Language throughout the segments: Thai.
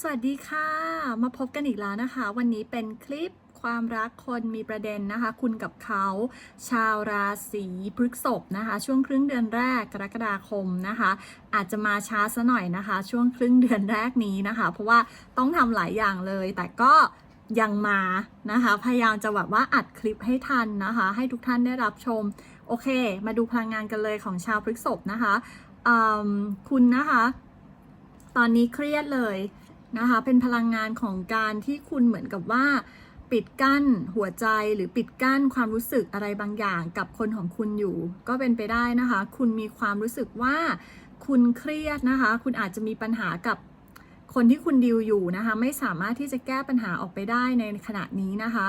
สวัสดีค่ะ มาพบกันอีกแล้วนะคะ วันนี้เป็นคลิปความรักคนมีประเด็นนะคะ คุณกับเขา ชาวราศีพฤษภนะคะ ช่วงครึ่งเดือนแรกกรกฎาคมนะคะ อาจจะมาช้าซะหน่อยนะคะ ช่วงครึ่งเดือนแรกนี้นะคะ เพราะว่าต้องทำหลายอย่างเลย แต่ก็ยังมานะคะ พยายามจะแบบว่าอัดคลิปให้ทันนะคะ ให้ทุกท่านได้รับชม โอเค มาดูพลังงานกันเลยของชาวพฤษภนะคะคุณนะคะ ตอนนี้เครียดเลย นะคะเป็นพลังงานของการที่คุณเหมือนกับว่า ปิดกั้นหัวใจหรือปิดกั้นความรู้สึกอะไรบางอย่างกับคนของคุณอยู่ ก็เป็นไปได้นะคะ คุณมีความรู้สึกว่าคุณเครียดนะคะ คุณอาจจะมีปัญหากับคนที่คุณดิวอยู่นะคะ ไม่สามารถที่จะแก้ปัญหาออกไปได้ในขณะนี้นะคะ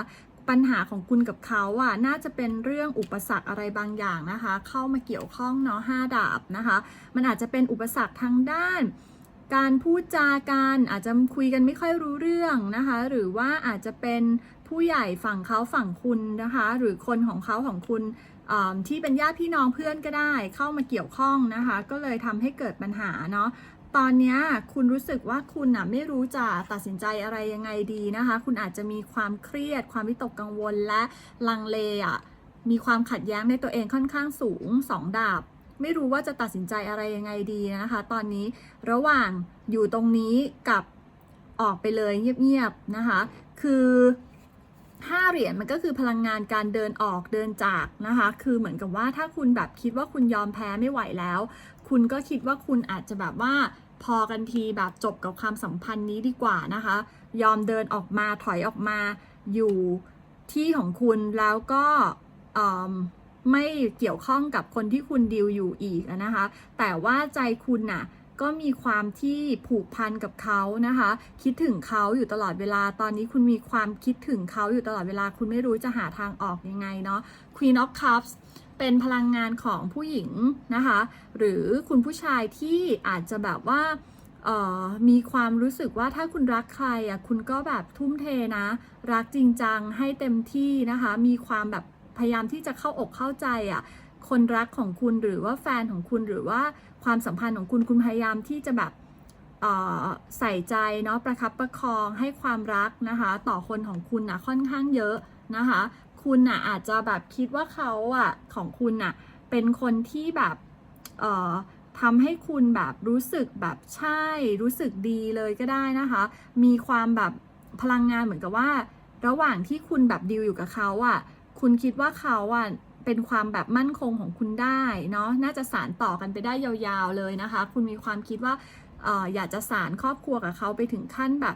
ปัญหาของคุณกับเขาอะน่าจะเป็นเรื่องอุปสรรคอะไรบางอย่างนะคะ เข้ามาเกี่ยวข้องเนาะห้าดาบนะคะ มันอาจจะเป็นอุปสรรคทางด้าน การพูดจากันอาจจะคุยกันไม่ค่อยรู้เรื่องนะคะ หรือว่าอาจจะเป็นผู้ใหญ่ฝั่งเขาฝั่งคุณนะคะ หรือคนของเขาของคุณที่เป็นญาติพี่น้องเพื่อนก็ได้ เข้ามาเกี่ยวข้องนะคะ ก็เลยทำให้เกิดปัญหาเนาะตอนนี้คุณรู้สึกว่าคุณน่ะไม่รู้จะตัดสินใจอะไรยังไงดีนะคะ คุณอาจจะมีความเครียด ความวิตกกังวลและลังเลอะมีความขัดแย้งในตัวเองค่อนข้างสูงสองดาบ ไม่รู้ว่าจะตัดสินใจอะไรยังไงดีนะคะ ตอนนี้ระหว่างอยู่ตรงนี้กับออกไปเลยเงียบๆนะคะ คือห้าเหรียญมันก็คือพลังงานการเดินออกเดินจากนะคะ คือเหมือนกับว่าถ้าคุณแบบคิดว่าคุณยอมแพ้ไม่ไหวแล้ว คุณก็คิดว่าคุณอาจจะแบบว่าพอกันทีแบบจบกับความสัมพันธ์นี้ดีกว่านะคะ ยอมเดินออกมาถอยออกมาอยู่ที่ของคุณแล้วก็ ไม่เกี่ยวข้องกับคนที่คุณดิวอยู่อีกนะคะ แต่ว่าใจคุณน่ะก็มีความที่ผูกพันกับเขานะคะ คิดถึงเขาอยู่ตลอดเวลา ตอนนี้คุณมีความคิดถึงเขาอยู่ตลอดเวลา คุณไม่รู้จะหาทางออกยังไงเนาะ Queen of Cups เป็นพลังงานของผู้หญิงนะคะ หรือคุณผู้ชายที่อาจจะแบบว่ามีความรู้สึกว่าถ้าคุณรักใครอะคุณก็แบบทุ่มเทนะ รักจริงจังให้เต็มที่นะคะ มีความแบบ พยายามที่จะเข้าอกเข้าใจอะคนรักของคุณหรือว่าแฟนของคุณหรือว่าความสัมพันธ์ของคุณคุณพยายามที่จะแบบใส่ใจเนาะประคับประคองให้ความรักนะคะต่อคนของคุณนะค่อนข้างเยอะนะคะ คุณน่ะอาจจะแบบคิดว่าเขาอะของคุณน่ะเป็นคนที่แบบทำให้คุณแบบรู้สึกแบบใช่รู้สึกดีเลยก็ได้นะคะ มีความแบบพลังงานเหมือนกับว่า ระหว่างที่คุณแบบดีลอยู่กับเขาอะ คุณคิดว่าเขาอะเป็นความแบบมั่นคงของคุณได้เนาะน่าจะสารต่อกันไปได้ยาวๆเลยนะคะ คุณมีความคิดว่าอออยากจะสารครอบครัวกับเขาไปถึงขั้นแบบ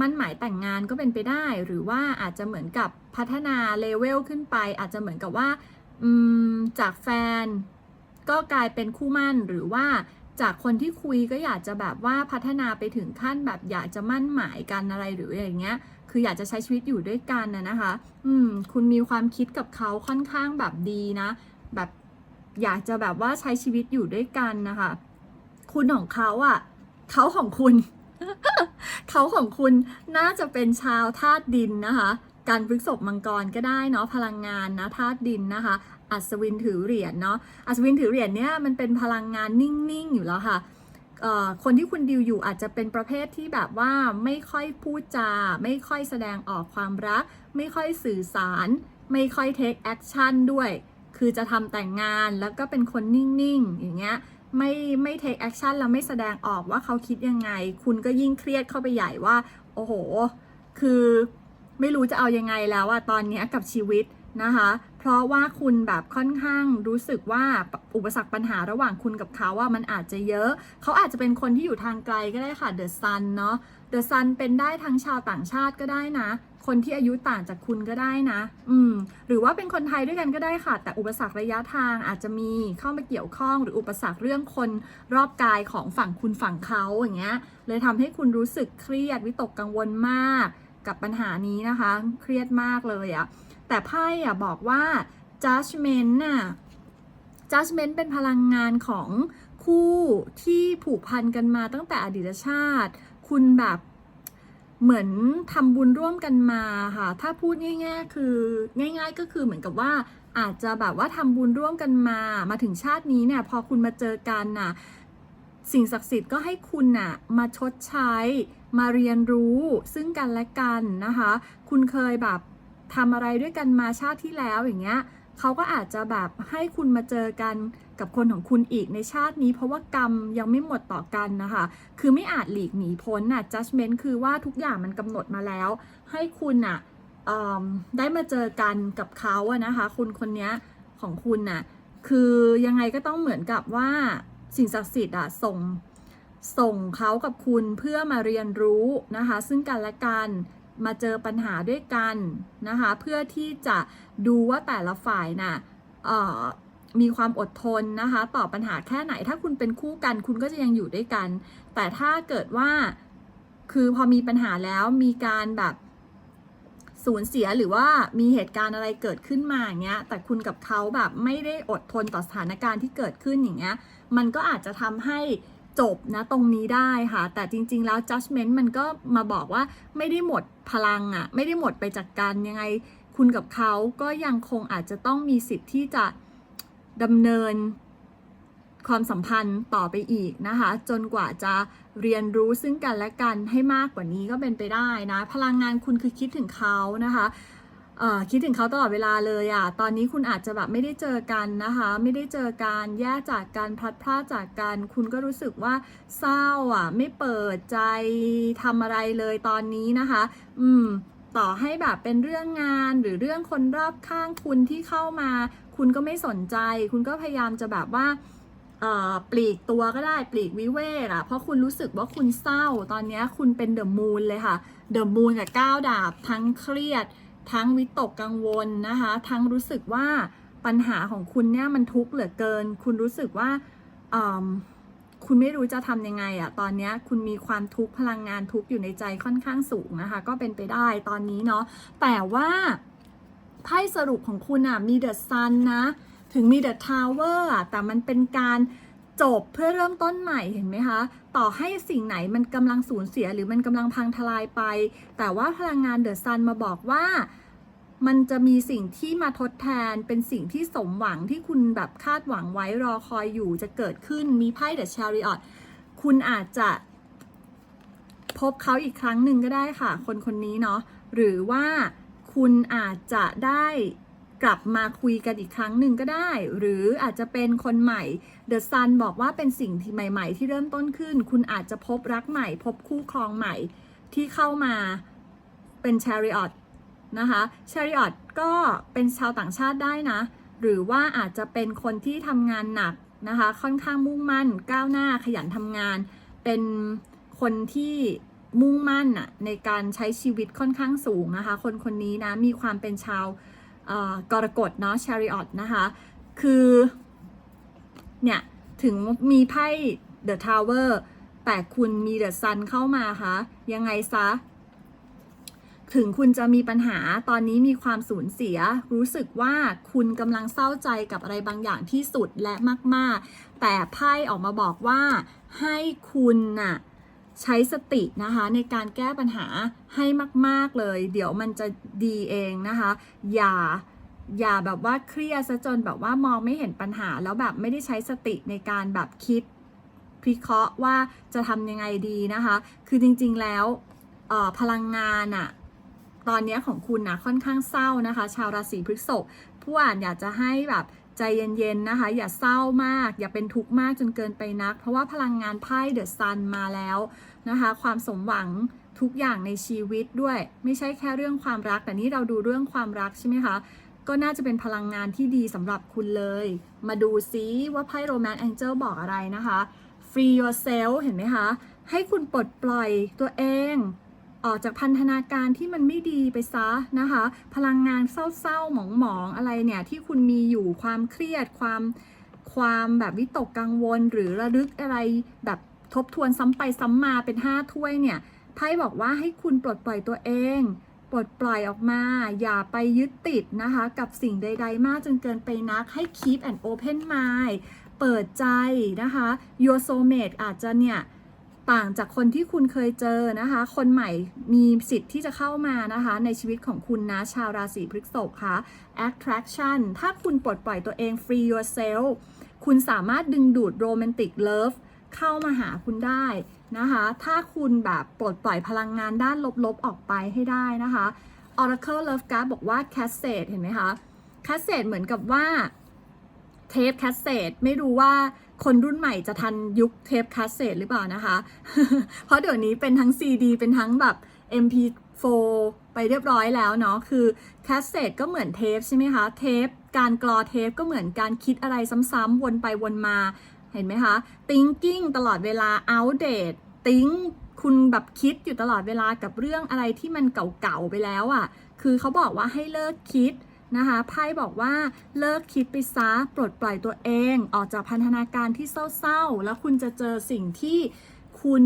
มั่นหมายแต่งงานก็เป็นไปได้ หรือว่าอาจจะเหมือนกับพัฒนาเลเวลขึ้นไป อาจจะเหมือนกับว่าจากแฟนก็กลายเป็นคู่มั่นหรือว่า จากคนที่คุยก็อยากจะแบบว่าพัฒนาไปถึงขั้นแบบอยากจะมั่นหมายกันอะไรหรืออย่างเงี้ย คืออยากจะใช้ชีวิตอยู่ด้วยกันนะนะคะ อืม คุณมีความคิดกับเขาค่อนข้างแบบดีนะ แบบอยากจะแบบว่าใช้ชีวิตอยู่ด้วยกันนะคะ คุณของเขาอะ่ะ เขาของคุณ เขาของคุณน่าจะเป็นชาวธาตุดินนะคะ การพฤกษบมังกรก็ได้เนาะพลังงานนะธาตุดินนะคะ อัศวินถือเหรียญเนาะอัศวินถือเหรียญเนี่ยมันเป็นพลังงานนิ่งๆอยู่แล้วค่ะคนที่คุณดิวอยู่อาจจะเป็นประเภทที่แบบว่าไม่ค่อยพูดจา ไม่ค่อยแสดงออกความรัก ไม่ค่อยสื่อสาร ไม่ค่อยเทคแอคชั่นด้วย คือจะทำแต่งงานแล้วก็เป็นคนนิ่งๆ อย่างเงี้ยไม่ไม่เทคแอคชั่นแล้วไม่แสดงออกว่าเขาคิดยังไง คุณก็ยิ่งเครียดเข้าไปใหญ่ว่า โอ้โห คือไม่รู้จะเอายังไงแล้วอะตอนนี้กับชีวิตนะคะ ราะว่าคุณแบบค่อนข้างรู้สึกว่าอุปสรรคปัญหาระหว่างคุณกับเขาว่ามันอาจจะเยอะ เขาอาจจะเป็นคนที่อยู่ทางไกลก็ได้ค่ะเดอะซันเนาะเดอะซันเป็นได้ทั้งชาวต่างชาติก็ได้นะ คนที่อายุต่างจากคุณก็ได้นะ อืม หรือว่าเป็นคนไทยด้วยกันก็ได้ค่ะ แต่อุปสรรคระยะทางอาจจะมีเข้ามาเกี่ยวข้อง หรืออุปสรรคเรื่องคนรอบกายของฝั่งคุณฝั่งเขาอย่างเงี้ย เลยทำให้คุณรู้สึกเครียดวิตกกังวลมาก กับปัญหานี้นะคะ เครียดมากเลยอะ แต่ไพ่อะบอกว่า judgment น่ะ judgment เป็นพลังงานของคู่ที่ผูกพันกันมาตั้งแต่อดีตชาติ คุณแบบเหมือนทำบุญร่วมกันมาค่ะ ถ้าพูดง่ายๆคือง่าย ๆ ก็คือเหมือนกับว่าอาจจะแบบว่าทำบุญร่วมกันมา มาถึงชาตินี้เนี่ยพอคุณมาเจอกันน่ะสิ่งศักดิ์สิทธิ์ก็ให้คุณน่ะมาชดใช้ มาเรียนรู้ซึ่งกันและกันนะคะ คุณเคยแบบ ทำอะไรด้วยกันมาชาติที่แล้วอย่างเงี้ยเขาก็อาจจะแบบให้คุณมาเจอกันกับคนของคุณอีกในชาตินี้ เพราะว่ากรรมยังไม่หมดต่อกันนะคะ คือไม่อาจหลีกหนีพ้นน่ะ judgment คือว่าทุกอย่างมันกำหนดมาแล้ว ให้คุณน่ะเอิ่มได้มาเจอกันกับเขาอะนะคะ คุณคนเนี้ยของคุณน่ะคือยังไงก็ต้องเหมือนกับว่าสิ่งศักดิ์สิทธิ์อะส่งส่งเขากับคุณเพื่อมาเรียนรู้นะคะ ซึ่งกันและกัน มาเจอปัญหาด้วยกันนะคะเพื่อที่จะดูว่าแต่ละฝ่ายน่ะเอ่อมีความอดทนนะคะต่อปัญหาแค่ไหน ถ้าคุณเป็นคู่กัน คุณก็จะยังอยู่ด้วยกัน แต่ถ้าเกิดว่าคือพอมีปัญหาแล้วมีการแบบสูญเสียหรือว่ามีเหตุการณ์อะไรเกิดขึ้นมาอย่างเงี้ย แต่คุณกับเขาแบบไม่ได้อดทนต่อสถานการณ์ที่เกิดขึ้นอย่างเงี้ย มันก็อาจจะทำให้ จบนะตรงนี้ได้ค่ะ แต่จริง ๆ แล้ว judgment มันก็มาบอกว่าไม่ได้หมดพลังอะ่ะ ไม่ได้หมดไปจากกันยังไงคุณกับเขาก็ยังคงอาจจะต้องมีสิทธิ์ที่จะดำเนินความสัมพันธ์ต่อไปอีกนะคะ จนกว่าจะเรียนรู้ซึ่งกันและกันให้มากกว่านี้ก็เป็นไปได้นะ พลังงานคุณคือคิดถึงเขานะคะ คิดถึงเขาตลอดเวลาเลยอะ่ะ ตอนนี้คุณอาจจะแบบไม่ได้เจอกันนะคะ ไม่ได้เจอกัน แยกจากกันพลัดพรากจากกัน คุณก็รู้สึกว่าเศร้าอะ ไม่เปิดใจทำอะไรเลยตอนนี้นะคะ อืม ต่อให้แบบเป็นเรื่องงานหรือเรื่องคนรอบข้างคุณที่เข้ามา คุณก็ไม่สนใจ คุณก็พยายามจะแบบว่าปลีกตัวก็ได้ปลีกวิเวกอะเพราะคุณรู้สึกว่าคุณเศร้าตอนนี้คุณเป็นเดอะมูนเลยค่ะเดอะมูนกับก้าวดาบทั้งเครียด ทั้งวิตกกังวลนะคะ ทั้งรู้สึกว่าปัญหาของคุณเนี่ยมันทุกข์เหลือเกิน คุณรู้สึกว่าคุณไม่รู้จะทำยังไงอะตอนนี้คุณมีความทุกข์พลังงานทุกข์อยู่ในใจค่อนข้างสูงนะคะ ก็เป็นไปได้ตอนนี้เนาะแต่ว่าไพ่สรุปของคุณอะมีเดอะซันนะ ถึงมีเดอะทาวเวอร์แต่มันเป็นการ จบเพื่อเริ่มต้นใหม่เห็นไหมคะ ต่อให้สิ่งไหนมันกำลังสูญเสียหรือมันกำลังพังทลายไป แต่ว่าพลังงานเดอะซันมาบอกว่ามันจะมีสิ่งที่มาทดแทนเป็นสิ่งที่สมหวังที่คุณแบบคาดหวังไว้รอคอยอยู่จะเกิดขึ้นมีไพ่เดอะชาริออตคุณอาจจะพบเขาอีกครั้งหนึ่งก็ได้ค่ะ คนคนนี้เนาะหรือว่าคุณอาจจะได้ กลับมาคุยกันอีกครั้งหนึ่งก็ได้ หรืออาจจะเป็นคนใหม่เดอะซันบอกว่าเป็นสิ่งที่ใหม่ ๆ ที่เริ่มต้นขึ้น คุณอาจจะพบรักใหม่ พบคู่ครองใหม่ที่เข้ามาเป็นชาริออตนะคะชาริออตก็เป็นชาวต่างชาติได้นะ หรือว่าอาจจะเป็นคนที่ทำงานหนักนะคะ ค่อนข้างมุ่งมั่น ก้าวหน้าขยันทำงาน เป็นคนที่มุ่งมั่นอะในการใช้ชีวิตค่อนข้างสูงนะคะ คนคนนี้นะมีความเป็นชาว กรกฎเนาะชาริออตนะคะ คือ เนี่ย ถึงมีไพ่ The Tower แต่คุณมี The Sun เข้ามาคะยังไงซะ ถึงคุณจะมีปัญหาตอนนี้มีความสูญเสีย รู้สึกว่าคุณกำลังเศร้าใจกับอะไรบางอย่างที่สุดและมาก ๆ แต่ไพ่ออกมาบอกว่าให้คุณน่ะ ใช้สตินะคะในการแก้ปัญหาให้มาก ๆ เลย เดี๋ยวมันจะดีเองนะคะ อย่าอย่าแบบว่าเครียดซะจนแบบว่ามองไม่เห็นปัญหา แล้วแบบไม่ได้ใช้สติในการแบบคิดพิเคราะห์ว่าจะทำยังไงดีนะคะ คือจริงๆแล้วพลังงานอะตอนนี้ของคุณนะค่อนข้างเศร้านะคะ ชาวราศีพฤษภผู้อ่านอยากจะให้แบบ ใจเย็นๆนะคะ อย่าเศร้ามาก อย่าเป็นทุกข์มากจนเกินไปนัก เพราะว่าพลังงานไพ่เดอะซันมาแล้วนะคะ ความสมหวังทุกอย่างในชีวิตด้วย ไม่ใช่แค่เรื่องความรัก แต่นี่เราดูเรื่องความรักใช่ไหมคะก็น่าจะเป็นพลังงานที่ดีสำหรับคุณเลย มาดูซิว่าไพ่โรแมนต์แองเจิลบอกอะไรนะคะ free yourself เห็นไหมคะ ให้คุณปลดปล่อยตัวเอง ออกจากพันธนาการที่มันไม่ดีไปซะนะคะ พลังงานเศร้าๆ หมองๆ อะไรเนี่ยที่คุณมีอยู่ความเครียดความความแบบวิตกกังวลหรือระลึกอะไรแบบทบทวนซ้ำไปซ้ำมาเป็นห้าถ้วยเนี่ยไพ่บอกว่าให้คุณปลดปล่อยตัวเอง ปลดปล่อยออกมา อย่าไปยึดติดนะคะ กับสิ่งใด ๆ มากจนเกินไปนัก ให้ keep an open mind เปิดใจนะคะ your soulmate อาจจะเนี่ย ต่างจากคนที่คุณเคยเจอนะคะ คนใหม่มีสิทธิ์ที่จะเข้ามานะคะ ในชีวิตของคุณนะชาวราศีพฤษภค่ะ attraction ถ้าคุณปลดปล่อยตัวเอง free yourself คุณสามารถดึงดูด romantic love เข้ามาหาคุณได้นะคะ ถ้าคุณแบบปลดปล่อยพลังงานด้านลบๆ ออกไปให้ได้นะคะ Oracle Love Card บอกว่า Cassette เห็นไหมคะ Cassette เหมือนกับว่า เทปแคสเซตไม่รู้ว่าคนรุ่นใหม่จะทันยุคเทปแคสเซตหรือเปล่านะคะ เพราะเดี๋ยวนี้เป็นทั้ง CD เป็นทั้งแบบ MP4 ไปเรียบร้อยแล้วเนาะ คือแคสเซตก็เหมือนเทปใช่ไหมคะ เทป การกรอเทปก็เหมือนการคิดอะไรซ้ำๆวนไปวนมา เห็นไหมคะ thinking ตลอดเวลา outdate think คุณแบบคิดอยู่ตลอดเวลากับเรื่องอะไรที่มันเก่าๆไปแล้วอะ่ะ คือเขาบอกว่าให้เลิกคิด นะคะไพ่บอกว่าเลิกคิดไปซะปลดปล่อยตัวเอง ออกจากพันธนาการที่เศร้าๆ แล้วคุณจะเจอสิ่งที่คุณ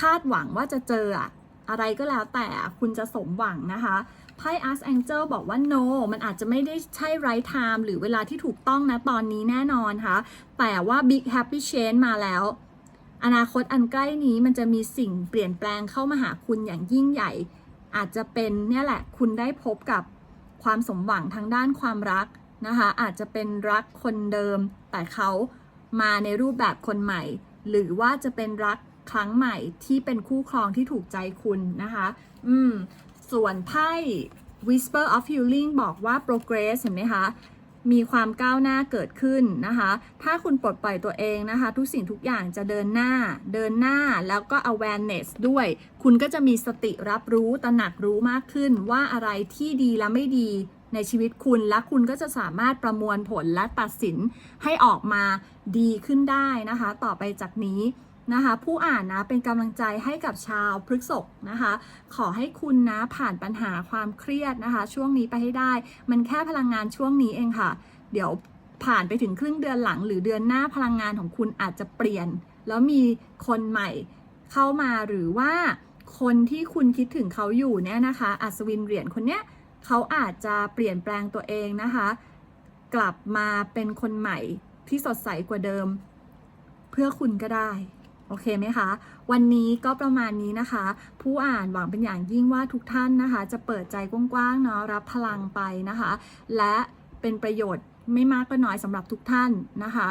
คาดหวังว่าจะเจออะอะไรก็แล้วแต่คุณจะสมหวังนะคะไพ่ Arch Angel บอกว่า no มันอาจจะไม่ได้ใช่ right time หรือเวลาที่ถูกต้องนะตอนนี้แน่นอนค่ะ แต่ว่า big happy change มาแล้ว อนาคตอันใกล้นี้มันจะมีสิ่งเปลี่ยนแปลงเข้ามาหาคุณอย่างยิ่งใหญ่ อาจจะเป็นเนี่ยแหละ คุณได้พบกับ ความสมหวังทางด้านความรักนะคะ อาจจะเป็นรักคนเดิม แต่เขามาในรูปแบบคนใหม่ หรือว่าจะเป็นรักครั้งใหม่ที่เป็นคู่ครองที่ถูกใจคุณนะคะ อืม ส่วนไพ่ Whisper of Healing บอกว่า progress เห็นไหมคะ มีความก้าวหน้าเกิดขึ้นนะคะ ถ้าคุณปลดปล่อยตัวเองนะคะ ทุกสิ่งทุกอย่างจะเดินหน้า เดินหน้าแล้วก็ awareness ด้วย คุณก็จะมีสติรับรู้ตระหนักรู้มากขึ้นว่าอะไรที่ดีและไม่ดีในชีวิตคุณและคุณก็จะสามารถประมวลผลและตัดสินให้ออกมาดีขึ้นได้นะคะ ต่อไปจากนี้ นะคะ ผู้อ่านนะเป็นกำลังใจให้กับชาวพฤกษกนะคะ ขอให้คุณนะผ่านปัญหาความเครียดนะคะ ช่วงนี้ไปให้ได้ มันแค่พลังงานช่วงนี้เองค่ะ เดี๋ยวผ่านไปถึงครึ่งเดือนหลัง หรือเดือนหน้าพลังงานของคุณอาจจะเปลี่ยน แล้วมีคนใหม่เข้ามาหรือว่าคนที่คุณคิดถึงเขาอยู่เนี่ยนะคะ อัศวินเหรียญคนเนี้ยเขาอาจจะเปลี่ยนแปลงตัวเองนะคะ กลับมาเป็นคนใหม่ที่สดใสกว่าเดิม เพื่อคุณก็ได้ โอเคไหมคะ วันนี้ก็ประมาณนี้นะคะ ผู้อ่านหวังเป็นอย่างยิ่งว่าทุกท่านนะคะ จะเปิดใจกว้างๆเนาะรับพลังไปนะคะ และเป็นประโยชน์ไม่มากก็น้อยสำหรับทุกท่านนะคะ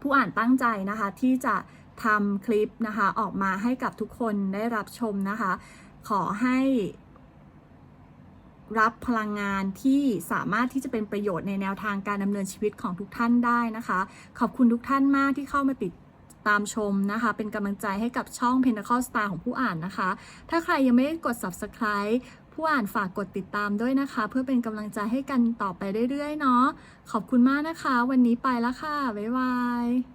ผู้อ่านตั้งใจนะคะที่จะทำคลิปนะคะออกมาให้กับทุกคนได้รับชมนะคะ ขอให้รับพลังงานที่สามารถที่จะเป็นประโยชน์ในแนวทางการดำเนินชีวิตของทุกท่านได้นะคะ ขอบคุณทุกท่านมากที่เข้ามาติด ตามชมนะคะ เป็นกำลังใจให้กับช่อง Pentacle Star ของผู้อ่านนะคะ ถ้าใครยังไม่ได้กด subscribe ผู้อ่านฝากกดติดตามด้วยนะคะ เพื่อเป็นกำลังใจให้กันต่อไปเรื่อยๆเนาะขอบคุณมากนะคะ วันนี้ไปแล้วค่ะ บ๊ายบาย